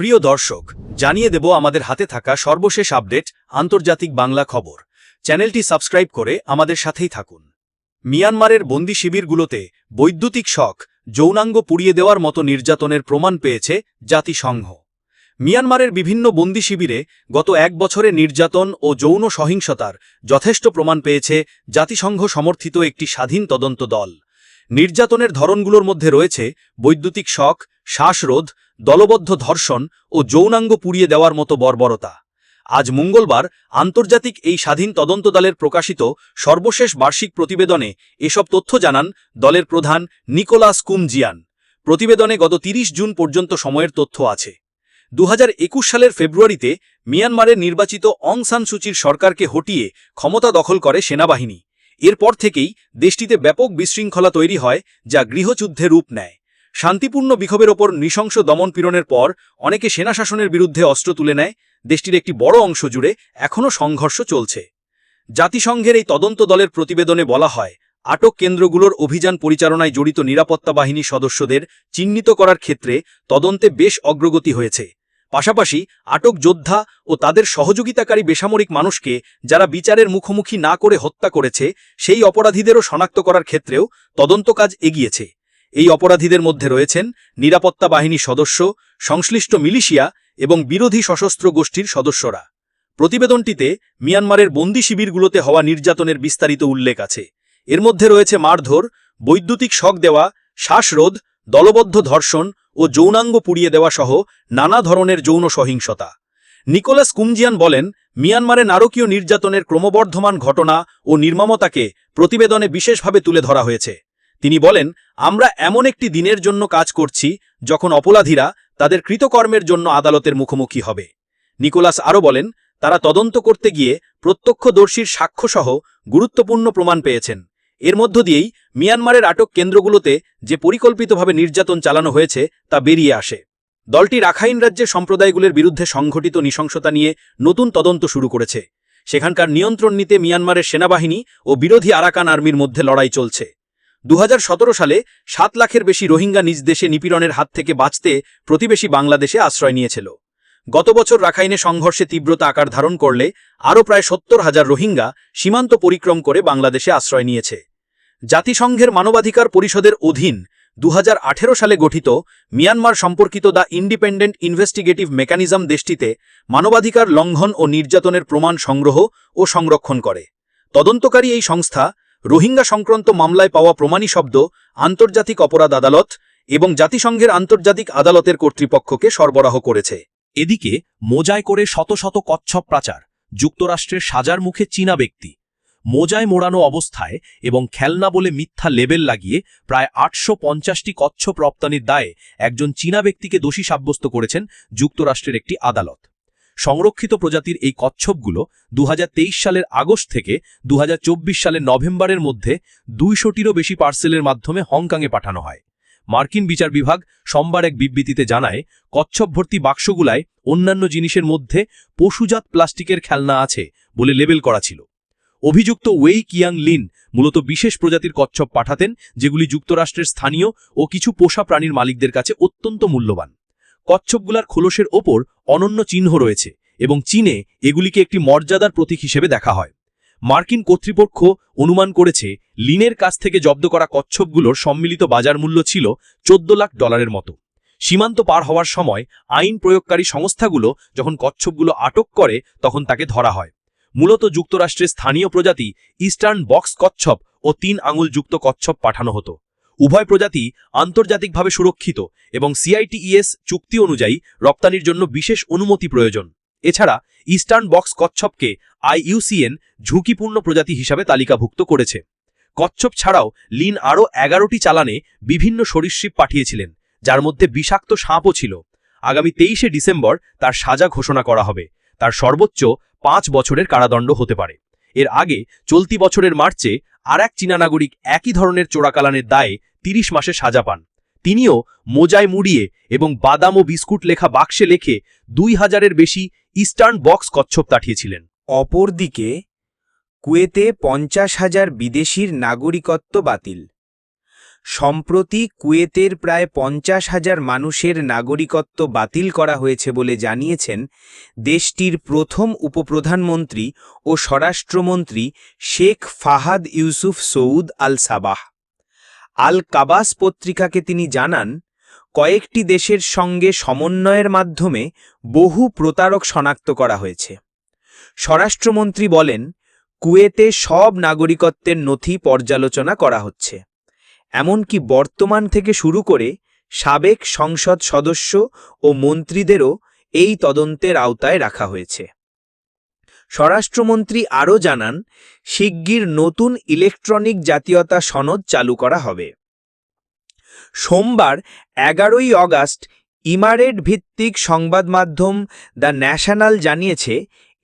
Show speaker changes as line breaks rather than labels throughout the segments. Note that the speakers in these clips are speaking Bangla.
প্রিয় দর্শক, জানিয়ে দেব আমাদের হাতে থাকা সর্বশেষ আপডেট, আন্তর্জাতিক বাংলা খবর। চ্যানেলটি সাবস্ক্রাইব করে আমাদের সাথেই থাকুন। মিয়ানমারের বন্দি শিবিরগুলোতে বৈদ্যুতিক শখ যৌনাঙ্গ পুড়িয়ে দেওয়ার মতো নির্যাতনের প্রমাণ পেয়েছে জাতিসংঘ। মিয়ানমারের বিভিন্ন বন্দি শিবিরে গত এক বছরে নির্যাতন ও যৌন সহিংসতার যথেষ্ট প্রমাণ পেয়েছে জাতিসংঘ সমর্থিত একটি স্বাধীন তদন্ত দল। নির্যাতনের ধরনগুলোর মধ্যে রয়েছে বৈদ্যুতিক শখ শ্বাসরোধ দলবদ্ধ ধর্ষণ ও যৌনাঙ্গ পুড়িয়ে দেওয়ার মতো বর্বরতা। আজ মঙ্গলবার আন্তর্জাতিক এই স্বাধীন তদন্ত দলের প্রকাশিত সর্বশেষ বার্ষিক প্রতিবেদনে এসব তথ্য জানান দলের প্রধান নিকোলাস কুমজিয়ান। প্রতিবেদনে গত ৩০ জুন পর্যন্ত সময়ের তথ্য আছে। দু হাজার একুশ সালের ফেব্রুয়ারিতে মিয়ানমারের নির্বাচিত অং সান সূচির সরকারকে হটিয়ে ক্ষমতা দখল করে সেনাবাহিনী। এরপর থেকেই দেশটিতে ব্যাপক বিশৃঙ্খলা তৈরি হয়, যা গৃহযুদ্ধে রূপ নেয়। শান্তিপূর্ণ বিক্ষোভের ওপর নৃশংস দমনপীড়নের পর অনেকে সেনা শাসনের বিরুদ্ধে অস্ত্র তুলে নেয়। দেশটির একটি বড় অংশ জুড়ে এখনও সংঘর্ষ চলছে। জাতিসংঘের এই তদন্ত দলের প্রতিবেদনে বলা হয়, আটক কেন্দ্রগুলোর অভিযান পরিচালনায় জড়িত নিরাপত্তা বাহিনী সদস্যদের চিহ্নিত করার ক্ষেত্রে তদন্তে বেশ অগ্রগতি হয়েছে। পাশাপাশি আটক যোদ্ধা ও তাদের সহযোগিতাকারী বেসামরিক মানুষকে যারা বিচারের মুখোমুখি না করে হত্যা করেছে, সেই অপরাধীদেরও শনাক্ত করার ক্ষেত্রেও তদন্ত কাজ এগিয়েছে। এই অপরাধীদের মধ্যে রয়েছেন নিরাপত্তা বাহিনী সদস্য, সংশ্লিষ্ট মিলিশিয়া এবং বিরোধী সশস্ত্র গোষ্ঠীর সদস্যরা। প্রতিবেদনটিতে মিয়ানমারের বন্দি শিবিরগুলোতে হওয়া নির্যাতনের বিস্তারিত উল্লেখ আছে। এর মধ্যে রয়েছে মারধর, বৈদ্যুতিক শক দেওয়া, শ্বাসরোধ, দলবদ্ধ ধর্ষণ ও যৌনাঙ্গ পুড়িয়ে দেওয়া সহ নানা ধরনের যৌন সহিংসতা। নিকোলাস কুমজিয়ান বলেন, মিয়ানমারে নারকীয় নির্যাতনের ক্রমবর্ধমান ঘটনা ও নির্মমতাকে প্রতিবেদনে বিশেষভাবে তুলে ধরা হয়েছে। তিনি বলেন, আমরা এমন একটি দিনের জন্য কাজ করছি, যখন অপরাধীরা তাদের কৃতকর্মের জন্য আদালতের মুখোমুখি হবে। নিকোলাস আরও বলেন, তারা তদন্ত করতে গিয়ে প্রত্যক্ষদর্শীর সাক্ষ্যসহ গুরুত্বপূর্ণ প্রমাণ পেয়েছেন। এর মধ্য দিয়েই মিয়ানমারের আটক কেন্দ্রগুলোতে যে পরিকল্পিতভাবে নির্যাতন চালানো হয়েছে, তা বেরিয়ে আসে। দলটি রাখাইন রাজ্যের সম্প্রদায়গুলির বিরুদ্ধে সংঘটিত নৃশংসতা নিয়ে নতুন তদন্ত শুরু করেছে। সেখানকার নিয়ন্ত্রণ নিতে মিয়ানমারের সেনাবাহিনী ও বিরোধী আরাকান আর্মির মধ্যে লড়াই চলছে। দু হাজার সতেরো সালে সাত লাখের বেশি রোহিঙ্গা নিজ দেশে নিপীড়নের হাত থেকে বাঁচতে প্রতিবেশী বাংলাদেশে আশ্রয় নিয়েছিল। গত বছর রাখাইনে সংঘর্ষে তীব্রতা আকার ধারণ করলে আরও প্রায় সত্তর হাজার রোহিঙ্গা সীমান্ত পরিক্রম করে বাংলাদেশে আশ্রয় নিয়েছে। জাতিসংঘের মানবাধিকার পরিষদের অধীন দু হাজার আঠেরো সালে গঠিত মিয়ানমার সম্পর্কিত দ্য ইন্ডিপেন্ডেন্ট ইনভেস্টিগেটিভ মেকানিজম দেশটিতে মানবাধিকার লঙ্ঘন ও নির্যাতনের প্রমাণ সংগ্রহ ও সংরক্ষণ করে। তদন্তকারী এই সংস্থা রোহিঙ্গা সংক্রান্ত মামলায় পাওয়া প্রমাণী শব্দ, আন্তর্জাতিক অপরাধ আদালত এবং জাতিসংঘের আন্তর্জাতিক আদালতের কর্তৃপক্ষকে সরবরাহ করেছে।
এদিকে, মোজায় করে শত শত কচ্ছপ প্রাচার যুক্তরাষ্ট্রের সাজার মুখে চীনা ব্যক্তি, মোজায় মোড়ানো অবস্থায় এবং খেলনা বলে মিথ্যা লেবেল লাগিয়ে প্রায় আটশো পঞ্চাশটি কচ্ছপ রপ্তানির দায়ে একজন চীনা ব্যক্তিকে দোষী সাব্যস্ত করেছেন যুক্তরাষ্ট্রের একটি আদালত। সংরক্ষিত প্রজাতির এই কচ্ছপগুলো দু হাজার তেইশ সালের আগস্ট থেকে দু হাজার চব্বিশ সালের নভেম্বরের মধ্যে দুইশোটিরও বেশি পার্সেলের মাধ্যমে হংকংয়ে পাঠানো হয়। মার্কিন বিচার বিভাগ সোমবার এক বিবৃতিতে জানায় কচ্ছপ ভর্তি বাক্সগুলায় অন্যান্য জিনিসের মধ্যে পশুজাত প্লাস্টিকের খেলনা আছে বলে লেবেল করা ছিল। অভিযুক্ত ওয়েই কিয়াং লিন মূলত বিশেষ প্রজাতির কচ্ছপ পাঠাতেন, যেগুলি যুক্তরাষ্ট্রের স্থানীয় ও কিছু পোষা প্রাণীর মালিকদের কাছে অত্যন্ত মূল্যবান। কচ্ছপগুলার খোলসের ওপর অনন্য চিহ্ন রয়েছে এবং চীনে এগুলিকে একটি মর্যাদার প্রতীক হিসেবে দেখা হয়। মার্কিন কর্তৃপক্ষ অনুমান করেছে, লিনের কাছ থেকে জব্দ করা কচ্ছপগুলোর সম্মিলিত বাজার মূল্য ছিল চোদ্দ লাখ ডলারের মতো। সীমান্ত পার হওয়ার সময় আইন প্রয়োগকারী সংস্থাগুলো যখন কচ্ছপগুলো আটক করে, তখন তাকে ধরা হয়। মূলত যুক্তরাষ্ট্রের স্থানীয় প্রজাতি ইস্টার্ন বক্স কচ্ছপ ও তিন আঙুল যুক্ত কচ্ছপ পাঠানো হতো। উভয় প্রজাতি আন্তর্জাতিকভাবে সুরক্ষিত এবং সিআইটিইএস চুক্তি অনুযায়ী রপ্তানির জন্য বিশেষ অনুমতি প্রয়োজন। এছাড়া ইস্টার্ন বক্স কচ্ছপকে আইইউসিএন ঝুঁকিপূর্ণ প্রজাতি হিসাবে তালিকাভুক্ত করেছে। কচ্ছপ ছাড়াও লিন আরও এগারোটি চালানে বিভিন্ন সরীসৃপ পাঠিয়েছিলেন, যার মধ্যে বিষাক্ত সাপও ছিল। আগামী তেইশে ডিসেম্বর তার সাজা ঘোষণা করা হবে। তার সর্বোচ্চ পাঁচ বছরের কারাদণ্ড হতে পারে। এর আগে চলতি বছরের মার্চে আর এক চীনা নাগরিক একই ধরনের চোরাকালানের দায়ে তিরিশ মাসে সাজা পান। তিনিও মোজায় মুড়িয়ে এবং বাদাম ও বিস্কুট লেখা বাক্সে লেখে দুই হাজারের বেশি ইস্টার্ন বক্স কচ্ছপ পাঠিয়েছিলেন।
অপরদিকে, কুয়েতে পঞ্চাশ হাজার বিদেশির নাগরিকত্ব বাতিল। সম্প্রতি কুয়েতের প্রায় পঞ্চাশ হাজার মানুষের নাগরিকত্ব বাতিল করা হয়েছে বলে জানিয়েছেন দেশটির প্রথম উপপ্রধানমন্ত্রী ও স্বরাষ্ট্রমন্ত্রী Sheikh Fahad Yousef Saud Al Sabah. Al Qabas পত্রিকাকে তিনি জানান, কয়েকটি দেশের সঙ্গে সমন্বয়ের মাধ্যমে বহু প্রতারক শনাক্ত করা হয়েছে। স্বরাষ্ট্রমন্ত্রী বলেন, কুয়েতে সব নাগরিকত্বের নথি পর্যালোচনা করা হচ্ছে। এমনকি বর্তমান থেকে শুরু করে সাবেক সংসদ সদস্য ও মন্ত্রীদেরও এই তদন্তের আওতায় রাখা হয়েছে। স্বরাষ্ট্রমন্ত্রী আরও জানান, শিগগির নতুন ইলেকট্রনিক জাতীয়তা সনদ চালু করা হবে। সোমবার, এগারোই অগাস্ট ইমারেট ভিত্তিক সংবাদ মাধ্যম দ্য ন্যাশনাল জানিয়েছে,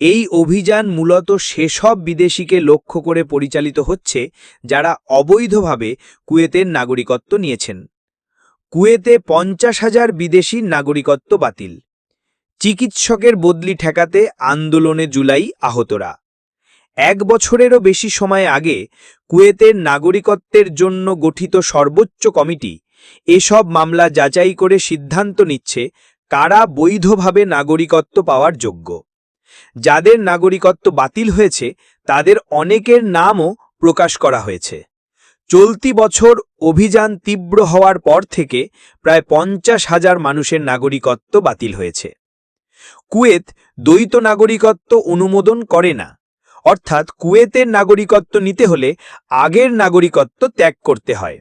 এই অভিযান মূলত সেসব বিদেশিকে লক্ষ্য করে পরিচালিত হচ্ছে, যারা অবৈধভাবে কুয়েতের নাগরিকত্ব নিয়েছেন। কুয়েতে পঞ্চাশ হাজার বিদেশি নাগরিকত্ব বাতিল। চিকিৎসকের বদলি ঠেকাতে আন্দোলনে জুলাই আহতরা। এক বছরেরও বেশি সময় আগে কুয়েতের নাগরিকত্বের জন্য গঠিত সর্বোচ্চ কমিটি এসব মামলা যাচাই করে সিদ্ধান্ত নিচ্ছে কারা বৈধভাবে নাগরিকত্ব পাওয়ার যোগ্য। যাদের নাগরিকত্ব বাতিল হয়েছে, তাদের অনেকের নামও প্রকাশ করা হয়েছে। চলতি বছর অভিযান তীব্র হওয়ার পর থেকে প্রায় পঞ্চাশ হাজার মানুষের নাগরিকত্ব বাতিল হয়েছে। কুয়েত দ্বৈত নাগরিকত্ব অনুমোদন করে না। অর্থাৎ কুয়েতের নাগরিকত্ব নিতে হলে আগের নাগরিকত্ব ত্যাগ করতে হয়।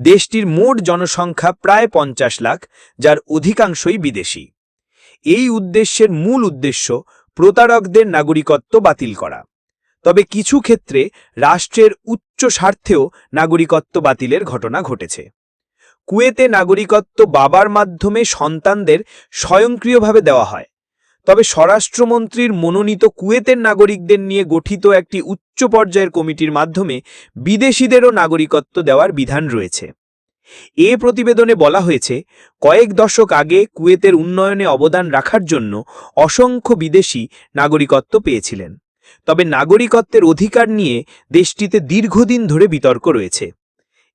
দেশটির মোট জনসংখ্যা প্রায় পঞ্চাশ লাখ, যার অধিকাংশই বিদেশি। এই উদ্দেশ্যের মূল উদ্দেশ্য প্রতারকদের নাগরিকত্ব বাতিল করা। তবে কিছু ক্ষেত্রে রাষ্ট্রের উচ্চ স্বার্থেও নাগরিকত্ব বাতিলের ঘটনা ঘটেছে। কুয়েতে নাগরিকত্ব বাবার মাধ্যমে সন্তানদের স্বয়ংক্রিয়ভাবে দেওয়া হয়। তবে স্বরাষ্ট্রমন্ত্রীর মনোনীত কুয়েতের নাগরিকদের নিয়ে গঠিত একটি উচ্চ পর্যায়ের কমিটির মাধ্যমে বিদেশিদেরও নাগরিকত্ব দেওয়ার বিধান রয়েছে। এ প্রতিবেদনে বলা হয়েছে, কয়েক দশক আগে কুয়েতের উন্নয়নে অবদান রাখার জন্য অসংখ্য বিদেশি নাগরিকত্ব পেয়েছিলেন। তবে নাগরিকত্বের অধিকার নিয়ে দেশটিতে দীর্ঘদিন ধরে বিতর্ক রয়েছে।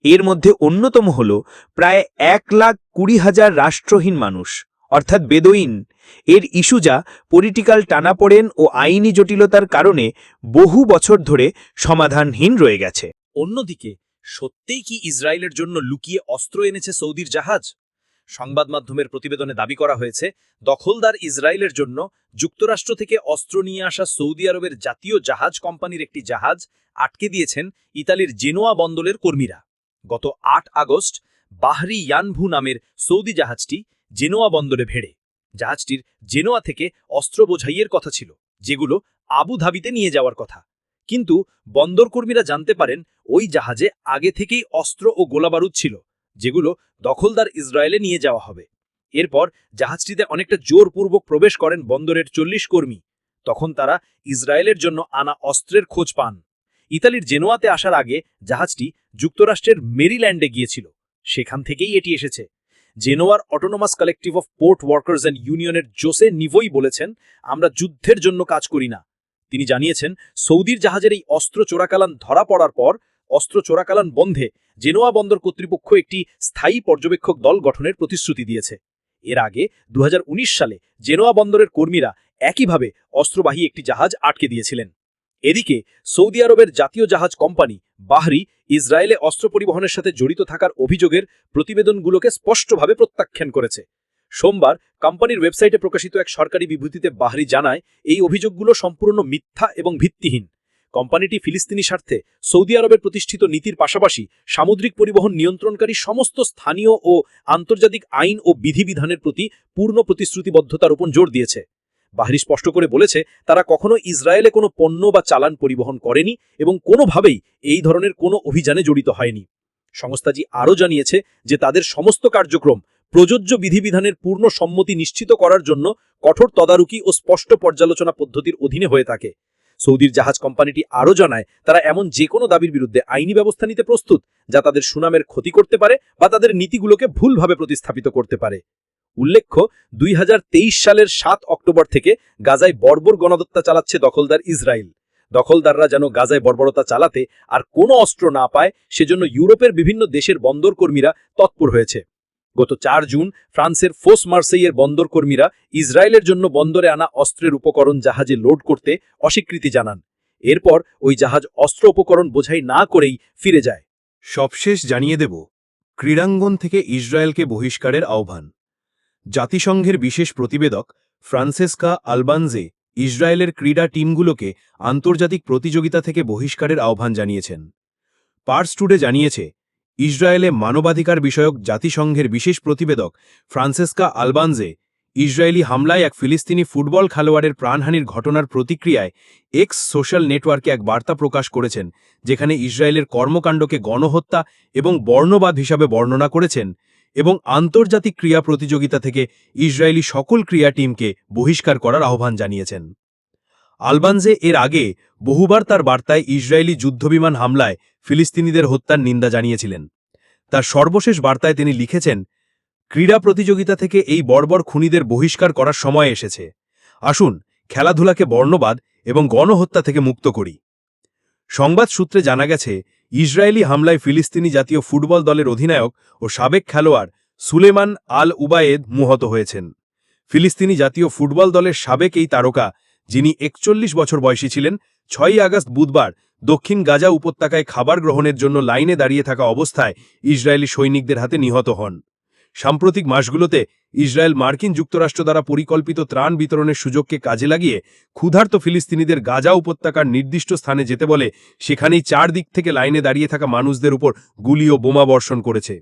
এর মধ্যে অন্যতম হল, প্রায় এক লাখ কুড়ি হাজার রাষ্ট্রহীন মানুষ, অর্থাৎ বেদোইন এর ইস্যুজা পলিটিক্যাল টানাপোড়েন ও আইনি জটিলতার কারণে বহু বছর ধরে সমাধানহীন রয়ে গেছে।
অন্যদিকে, সত্যিই কি ইসরায়েলের জন্য লুকিয়ে অস্ত্র এনেছে সৌদির জাহাজ? সংবাদ মাধ্যমের প্রতিবেদনে দাবি করা হয়েছে, দখলদার ইসরায়েলের জন্য যুক্তরাষ্ট্র থেকে অস্ত্র নিয়ে আসা সৌদি আরবের জাতীয় জাহাজ কোম্পানির একটি জাহাজ আটকে দিয়েছেন ইতালির জেনোয়া বন্দরের কর্মীরা। গত আট আগস্ট বাহরি ইয়ানভু নামের সৌদি জাহাজটি জেনোয়া বন্দরে ভেড়ে। জাহাজটির জেনোয়া থেকে অস্ত্র বোঝাইয়ের কথা ছিল, যেগুলো আবু ধাবিতে নিয়ে যাওয়ার কথা। কিন্তু বন্দরকর্মীরা জানতে পারেন, ওই জাহাজে আগে থেকেই অস্ত্র ও গোলাবারুদ ছিল, যেগুলো দখলদার ইসরায়েলে নিয়ে যাওয়া হবে। এরপর জাহাজটিতে অনেকটা জোরপূর্বক প্রবেশ করেন বন্দরের চল্লিশ কর্মী। তখন তারা ইসরায়েলের জন্য আনা অস্ত্রের খোঁজ পান। ইতালির জেনোয়াতে আসার আগে জাহাজটি যুক্তরাষ্ট্রের মেরিল্যান্ডে গিয়েছিল। সেখান থেকেই এটি এসেছে। জেনোয়ার autonomous collective of port workers and ইউনিয়নের জোসে নিভোই বলেছেন, আমরা যুদ্ধের জন্য কাজ করি না। তিনি জানিয়েছেন, সৌদির জাহাজের এই অস্ত্র চোরাকালান ধরা পড়ার পর, অস্ত্র চোরাকালান বন্ধে জেনোয়া বন্দর কর্তৃপক্ষ একটি স্থায়ী পর্যবেক্ষক দল গঠনের প্রতিশ্রুতি দিয়েছে। এর আগে দু হাজার উনিশ সালে জেনোয়া বন্দরের কর্মীরা একইভাবে অস্ত্রবাহী একটি জাহাজ আটকে দিয়েছিলেন। এদিকে সৌদি আরবের জাতীয় জাহাজ কোম্পানি বাহরি ইসরায়েলে অস্ত্র পরিবহনের সাথে জড়িত থাকার অভিযোগের প্রতিবেদনগুলোকে স্পষ্টভাবে প্রত্যাখ্যান করেছে। সোমবার কোম্পানির ওয়েবসাইটে প্রকাশিত এক সরকারি বিবৃতিতে বাহরি জানায়, এই অভিযোগগুলো সম্পূর্ণ মিথ্যা এবং ভিত্তিহীন। কোম্পানিটি ফিলিস্তিনি স্বার্থে সৌদি আরবের প্রতিষ্ঠিত নীতির পাশাপাশি সামুদ্রিক পরিবহন নিয়ন্ত্রণকারী সমস্ত স্থানীয় ও আন্তর্জাতিক আইন ও বিধিবিধানের প্রতি পূর্ণ প্রতিশ্রুতিবদ্ধতার উপর জোর দিয়েছে। বাহরি স্পষ্ট করে বলেছে, তারা কখনো ইসরায়েলে কোনো পণ্য বা চালান পরিবহন করেনি এবং কোনোভাবেই এই ধরনের কোনো অভিযানে জড়িত হয়নি। সংস্থাটি আরও জানিয়েছে যে তাদের সমস্ত কার্যক্রম প্রযোজ্য বিধিবিধানের পূর্ণ সম্মতি নিশ্চিত করার জন্য কঠোর তদারকি ও স্পষ্ট পর্যালোচনা পদ্ধতির অধীনে হয়ে থাকে। সৌদির জাহাজ কোম্পানিটি আরও জানায়, তারা এমন যে কোনো দাবির বিরুদ্ধে আইনি ব্যবস্থা নিতে প্রস্তুত, যা তাদের সুনামের ক্ষতি করতে পারে বা তাদের নীতিগুলোকে ভুলভাবে প্রতিস্থাপিত করতে পারে। উল্লেখ্য, দুই হাজার তেইশ সালের সাত অক্টোবর থেকে গাজায় বর্বর গণহত্যা চালাচ্ছে দখলদার ইসরায়েল।
দখলদাররা যেন গাজায় বর্বরতা চালাতে আর কোনো অস্ত্র না পায়, সেজন্য ইউরোপের বিভিন্ন দেশের বন্দরকর্মীরা তৎপর হয়েছে। গত চার জুন ফ্রান্সের ফোস মার্সেইয়ের বন্দরকর্মীরা ইসরায়েলের জন্য বন্দরে আনা অস্ত্রের উপকরণ জাহাজে লোড করতে অস্বীকৃতি জানান। এরপর ওই জাহাজ অস্ত্র উপকরণ বোঝাই না করেই ফিরে যায়।
সবশেষ জানিয়ে দেব, ক্রীড়াঙ্গন থেকে ইসরায়েলকে বহিষ্কারের আহ্বান। জাতিসংঘের বিশেষ প্রতিবেদক ফ্রান্সেসকা আলবানজে ইসরায়েলের ক্রীড়া টিমগুলোকে আন্তর্জাতিক প্রতিযোগিতা থেকে বহিষ্কারের আহ্বান জানিয়েছেন। পার্স টুডে জানিয়েছে, ইসরায়েলে মানবাধিকার বিষয়ক জাতিসংঘের বিশেষ প্রতিবেদক ফ্রান্সেসকা আলবানজে ইসরায়েলি হামলায় এক ফিলিস্তিনি ফুটবল খেলোয়াড়ের প্রাণহানির ঘটনার প্রতিক্রিয়ায় এক্স সোশ্যাল নেটওয়ার্কে এক বার্তা প্রকাশ করেছেন, যেখানে ইসরায়েলের কর্মকাণ্ডকে গণহত্যা এবং বর্ণবাদ হিসাবে বর্ণনা করেছেন এবং আন্তর্জাতিক ক্রীড়া প্রতিযোগিতা থেকে ইসরায়েলি সকল ক্রীড়া টিমকে বহিষ্কার করার আহ্বান জানিয়েছেন। আলবানজে এর আগে বহুবার তার বার্তায় ইসরায়েলি যুদ্ধবিমান হামলায় ফিলিস্তিনিদের হত্যার নিন্দা জানিয়েছিলেন। তার সর্বশেষ বার্তায় তিনি লিখেছেন, ক্রীড়া প্রতিযোগিতা থেকে এই বর্বর খুনিদের বহিষ্কার করার সময় এসেছে। আসুন, খেলাধুলাকে বর্ণবাদ এবং গণহত্যা থেকে মুক্ত করি। সংবাদ সূত্রে জানা গেছে ইসরায়েলি হামলায় ফিলিস্তিনি জাতীয় ফুটবল দলের অধিনায়ক ও সাবেক খেলোয়াড় সুলেমান আল উবায়েদ মুহত হয়েছেন। ফিলিস্তিনি জাতীয় ফুটবল দলের সাবেক এই তারকা, যিনি একচল্লিশ বছর বয়সী ছিলেন, ছয়ই আগস্ট বুধবার দক্ষিণ গাজা উপত্যকায় খাবার গ্রহণের জন্য লাইনে দাঁড়িয়ে থাকা অবস্থায় ইসরায়েলি সৈনিকদের হাতে নিহত হন। সাম্প্রতিক মাসগুলোতে ইসরায়েল মার্কিন যুক্তরাষ্ট্র দ্বারা পরিকল্পিত ত্রাণ বিতরণের সুযোগকে কাজে লাগিয়ে ক্ষুধার্ত ফিলিস্তিনিদের গাজা উপত্যকার নির্দিষ্ট স্থানে যেতে বলে সেখানেই চারদিক থেকে লাইনে দাঁড়িয়ে থাকা মানুষদের উপর গুলি ও বোমা বর্ষণ করেছে।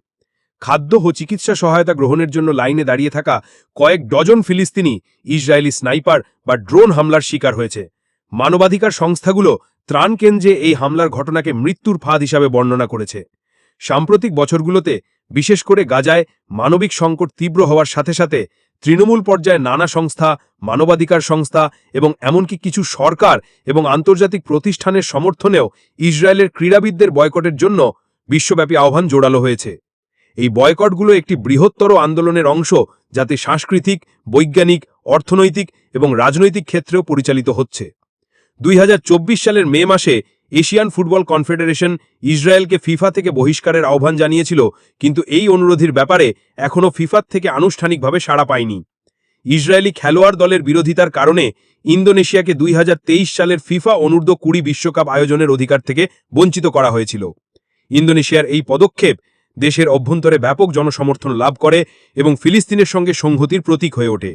খাদ্য ও চিকিৎসা সহায়তা গ্রহণের জন্য লাইনে দাঁড়িয়ে থাকা কয়েক ডজন ফিলিস্তিনি, ইসরায়েলি স্নাইপার বা ড্রোন হামলার শিকার হয়েছে। মানবাধিকার সংস্থাগুলো ত্রাণ কেন্দ্রে এই হামলার ঘটনাকে মৃত্যুর ফাঁদ হিসাবে বর্ণনা করেছে। সাম্প্রতিক বছরগুলোতে বিশেষ করে গাজায় মানবিক সংকট তীব্র হওয়ার সাথে সাথে তৃণমূল পর্যায়ে নানা সংস্থা, মানবাধিকার সংস্থা এবং এমনকি কিছু সরকার এবং আন্তর্জাতিক প্রতিষ্ঠানের সমর্থনেও ইসরায়েলের ক্রীড়াবিদদের বয়কটের জন্য বিশ্বব্যাপী আহ্বান জোরালো হয়েছে। এই বয়কটগুলো একটি বৃহত্তর আন্দোলনের অংশ যাতে সাংস্কৃতিক, বৈজ্ঞানিক, অর্থনৈতিক এবং রাজনৈতিক ক্ষেত্রেও পরিচালিত হচ্ছে। দুই হাজার চব্বিশ সালের মে মাসে এশিয়ান ফুটবল কনফেডারেশন ইসরায়েলকে ফিফা থেকে বহিষ্কারের আহ্বান জানিয়েছিল, কিন্তু এই অনুরোধের ব্যাপারে এখনও ফিফার থেকে আনুষ্ঠানিকভাবে সাড়া পায়নি। ইসরায়েলি খেলোয়াড় দলের বিরোধিতার কারণে ইন্দোনেশিয়াকে দুই হাজার তেইশ সালের ফিফা অনূর্ধ্ব কুড়ি বিশ্বকাপ আয়োজনের অধিকার থেকে বঞ্চিত করা হয়েছিল। ইন্দোনেশিয়ার এই পদক্ষেপ দেশের অভ্যন্তরে ব্যাপক জনসমর্থন লাভ করে এবং ফিলিস্তিনের সঙ্গে সংহতির প্রতীক হয়ে ওঠে।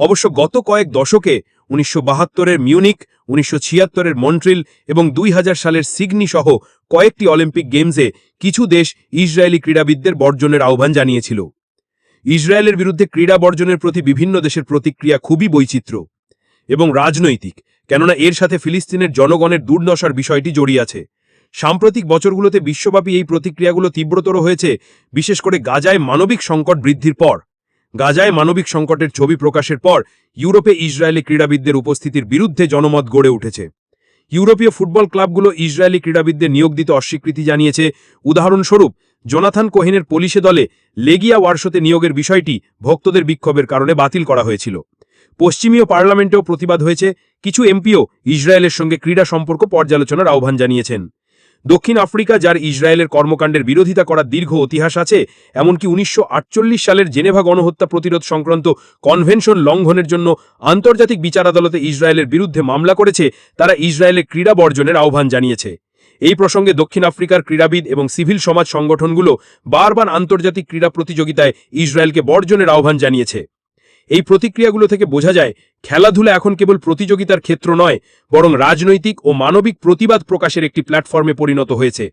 অবশ্য গত কয়েক দশকে উনিশশো বাহাত্তরের মিউনিক উনিশশো ছিয়াত্তরের মন্ট্রিল এবং দুই হাজার সালের সিডনি সহ কয়েকটি অলিম্পিক গেমসে কিছু দেশ ইসরায়েলি ক্রীড়াবিদদের বর্জনের আহ্বান জানিয়েছিল। ইসরায়েলের বিরুদ্ধে ক্রীড়া বর্জনের প্রতি বিভিন্ন দেশের প্রতিক্রিয়া খুবই বৈচিত্র্য এবং রাজনৈতিক, কেননা এর সাথে ফিলিস্তিনের জনগণের দুর্দশার বিষয়টি জড়িয়ে আছে। সাম্প্রতিক বছরগুলোতে বিশ্বব্যাপী এই প্রতিক্রিয়াগুলো তীব্রতর হয়েছে, বিশেষ করে গাজায় মানবিক সংকট বৃদ্ধির পর। গাজায় মানবিক সংকটের ছবি প্রকাশের পর ইউরোপে ইসরায়েলি ক্রীড়াবিদদের উপস্থিতির বিরুদ্ধে জনমত গড়ে উঠেছে। ইউরোপীয় ফুটবল ক্লাবগুলো ইসরায়েলি ক্রীড়াবিদদের নিয়োগ দিতে অস্বীকৃতি জানিয়েছে। উদাহরণস্বরূপ, জোনাথান কোহিনের পলিশে দলে লেগিয়া ওয়ার্শতে নিয়োগের বিষয়টি ভক্তদের বিক্ষোভের কারণে বাতিল করা হয়েছিল। পশ্চিমীয় পার্লামেন্টেও প্রতিবাদ হয়েছে। কিছু এমপিও ইসরায়েলের সঙ্গে ক্রীড়া সম্পর্ক পর্যালোচনার আহ্বান জানিয়েছেন। দক্ষিণ আফ্রিকা, যার ইসরায়েলের কর্মকাণ্ডের বিরোধিতা করার দীর্ঘ ইতিহাস আছে, এমনকি উনিশশো আটচল্লিশ সালের জেনেভা গণহত্যা প্রতিরোধ সংক্রান্ত কনভেনশন লঙ্ঘনের জন্য আন্তর্জাতিক বিচার আদালতে ইসরায়েলের বিরুদ্ধে মামলা করেছে, তারা ইসরায়েলের ক্রীড়া বর্জনের আহ্বান জানিয়েছে। এই প্রসঙ্গে দক্ষিণ আফ্রিকার ক্রীড়াবিদ এবং সিভিল সমাজ সংগঠনগুলো বারবার আন্তর্জাতিক ক্রীড়া প্রতিযোগিতায় ইসরায়েলকে বর্জনের আহ্বান জানিয়েছে। এই প্রতিক্রিয়াগুলো থেকে বোঝা যায়, খেলাধুলা এখন কেবল প্রতিযোগিতার ক্ষেত্র নয়, বরং রাজনৈতিক ও মানবিক প্রতিবাদ প্রকাশের একটি প্ল্যাটফর্মে পরিণত হয়েছে।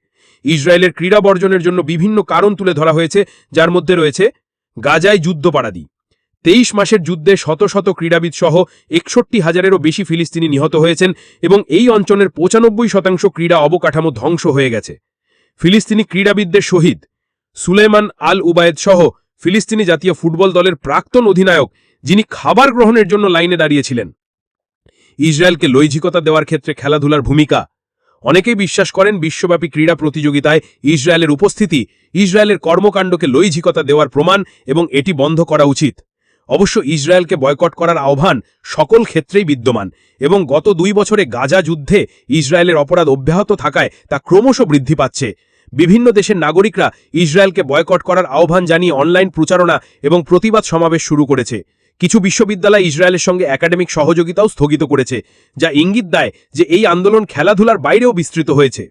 ইসরায়েলের ক্রীড়া বর্জনের জন্য বিভিন্ন কারণ তুলে ধরা হয়েছে, যার মধ্যে রয়েছে গাজায় যুদ্ধপাড়াদি তেইশ মাসের যুদ্ধে শত শত ক্রীড়াবিদ সহ একষট্টি হাজারেরও বেশি ফিলিস্তিনি নিহত হয়েছেন এবং এই অঞ্চলের পঁচানব্বই শতাংশ ক্রীড়া অবকাঠামো ধ্বংস হয়ে গেছে। ফিলিস্তিনি ক্রীড়াবিদদের শহীদ সুলেমান আল উবায়েদ সহ ফিলিস্তিনি জাতীয় ফুটবল দলের প্রাক্তন অধিনায়ক যিনি খাবার গ্রহণের জন্য লাইনে দাঁড়িয়েছিলেন। ইসরায়েলকে লৈজিকতা দেওয়ার ক্ষেত্রে খেলাধুলার ভূমিকা। অনেকেই বিশ্বাস করেন বিশ্বব্যাপী ক্রীড়া প্রতিযোগিতায় ইসরায়েলের উপস্থিতি, ইসরায়েলের কর্মকাণ্ডকে লৈজিকতা দেওয়ার প্রমাণ এবং এটি বন্ধ করা উচিত। অবশ্য ইসরায়েলকে বয়কট করার আহ্বান সকল ক্ষেত্রেই বিদ্যমান এবং গত দুই বছরে গাজা যুদ্ধে ইসরায়েলের অপরাধ অব্যাহত থাকায় তা ক্রমশ বৃদ্ধি পাচ্ছে। বিভিন্ন দেশের নাগরিকরা ইসরায়েলকে বয়কট করার আহ্বান জানিয়ে অনলাইন প্রচারণা এবং প্রতিবাদ সমাবেশ শুরু করেছে। কিছু বিশ্ববিদ্যালয় ইসরায়েলের সঙ্গে একাডেমিক সহযোগিতাও স্থগিত করেছে, যা ইঙ্গিত দেয় যে এই আন্দোলন খেলাধুলার বাইরেও বিস্তৃত হয়েছে।